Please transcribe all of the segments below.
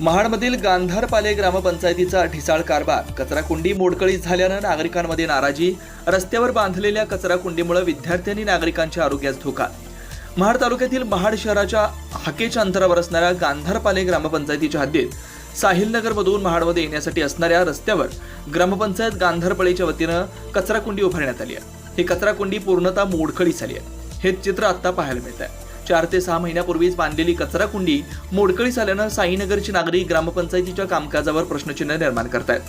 महाडमधील गांधारपाले ग्रामपंचायतीचा ढिसाळ कारभार. कचराकुंडी मोडकळीत झाल्यानं नागरिकांमध्ये नाराजी. रस्त्यावर बांधलेल्या कचराकुंडीमुळे विद्यार्थ्यांनी नागरिकांच्या आरोग्यास धोका. महाड तालुक्यातील महाड शहराच्या हाकेच्या अंतरावर असणाऱ्या गांधारपाले ग्रामपंचायतीच्या हद्दीत साहिलनगरमधून महाडमध्ये येण्यासाठी असणाऱ्या रस्त्यावर ग्रामपंचायत गांधारपळेच्या वतीनं कचराकुंडी उभारण्यात आली आहे. ही कचराकुंडी पूर्णतः मोडकळी झाली आहे. हे चित्र आत्ता पाहायला मिळत आहे चार ते सहा महिन्यापूर्वीच बांधलेली कचराकुंडी मोडकळी झाल्यानं साईनगरची नागरिक ग्रामपंचायतीच्या कामकाजावर प्रश्नचिन्ह निर्माण करतायत.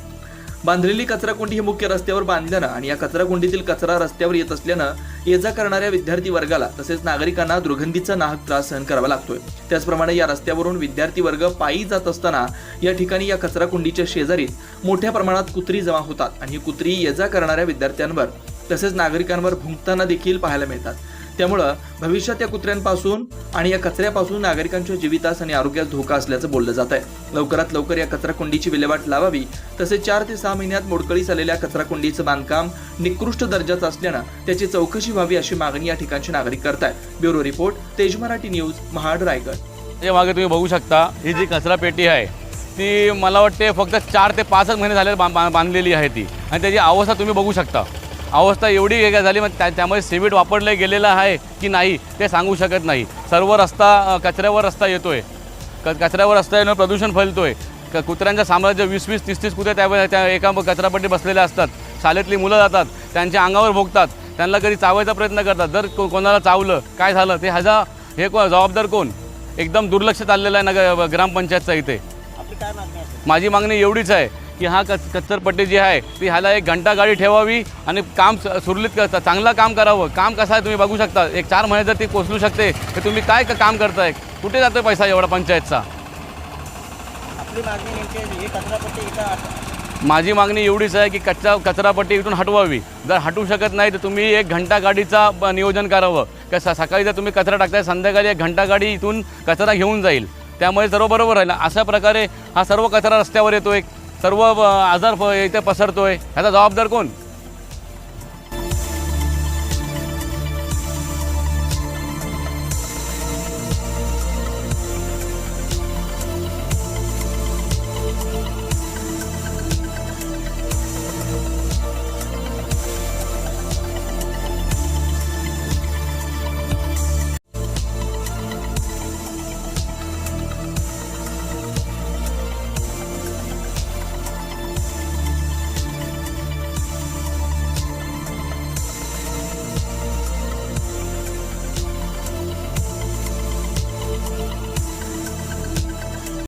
बांधलेली कचराकुंडी ही मुख्य रस्त्यावर बांधल्यानं आणि या कचराकुंडीतील कचरा रस्त्यावर येत असल्यानं ये जा करणाऱ्या विद्यार्थी वर्गाला तसेच नागरिकांना दुर्गंधीचा नाहक त्रास सहन करावा लागतोय. त्याचप्रमाणे या रस्त्यावरून विद्यार्थी वर्ग पायी जात असताना या ठिकाणी या कचराकुंडीच्या शेजारीच मोठ्या प्रमाणात कुत्री जमा होतात आणि ही कुत्री ये जा करणाऱ्या विद्यार्थ्यांवर तसेच नागरिकांवर भुंकताना देखील पाहायला मिळतात. त्यामुळं भविष्यात या कुत्र्यांपासून आणि या कचऱ्यापासून नागरिकांच्या जीवितास आणि आरोग्यास धोका असल्याचं बोललं जात आहे. लवकरात लवकर या कचराकुंडीची विल्हेवाट लावावी. तसेच चार ते सहा महिन्यात मोडकळीस आलेल्या कचराकुंडीचं बांधकाम निकृष्ट दर्जाचं असल्यानं त्याची चौकशी व्हावी अशी मागणी या ठिकाणचे नागरिक करतायत. ब्युरो रिपोर्ट तेज मराठी न्यूज महाड रायगड. या मागे तुम्ही बघू शकता ही जी कचरा पेटी आहे ती मला वाटते फक्त चार ते पाचच महिने झाले बांधलेली आहे ती. आणि त्याची अवस्था तुम्ही बघू शकता. अवस्था एवढी वेगळी झाली मग त्या त्यामध्ये सिमेंट वापरलं गेलेलं आहे की नाही ते सांगू शकत नाही. सर्व रस्ता कचऱ्यावर रस्ता येतोय. क कचऱ्यावर रस्ता येणं प्रदूषण फैलतोय. क कुत्र्यांचं साम्राज्य वीस वीस तीस तीस कुत्रे त्या त्या एका कचरापट्टी बसलेल्या असतात. शाळेतली मुलं जातात त्यांच्या अंगावर भोगतात त्यांना कधी चावायचा प्रयत्न करतात. जर को कोणाला चावलं काय झालं ते ह्याचा हे को जबाबदार कोण? एकदम दुर्लक्ष चाललेलं आहे नगर ग्रामपंचायतचा इथे. माझी मागणी एवढीच आहे की हा कच कचरपट्टी जी आहे ती ह्याला एक घंटा गाडी ठेवावी आणि काम सुरळीत करता चांगलं काम करावं. काम कसं आहे तुम्ही बघू शकता. एक चार महिने जर ती पोचलू शकते तर तुम्ही काय क- काम करताय? कुठे जातोय पैसा एवढा पंचायतचा? माझी मागणी एवढीच आहे की कच्चा कचरापट्टी इथून हटवावी. जर हटवू शकत नाही तर तुम्ही एक घंटा गाडीचा नियोजन करावं. का स- सकाळी जर तुम्ही कचरा टाकताय संध्याकाळी एक घंटा गाडी इथून कचरा घेऊन जाईल. त्यामुळे सर्व बरोबर राहील. अशा प्रकारे हा सर्व कचरा रस्त्यावर येतोय. सर्व आजार प- इथे पसरतोय. ह्याचा जबाबदार कोण?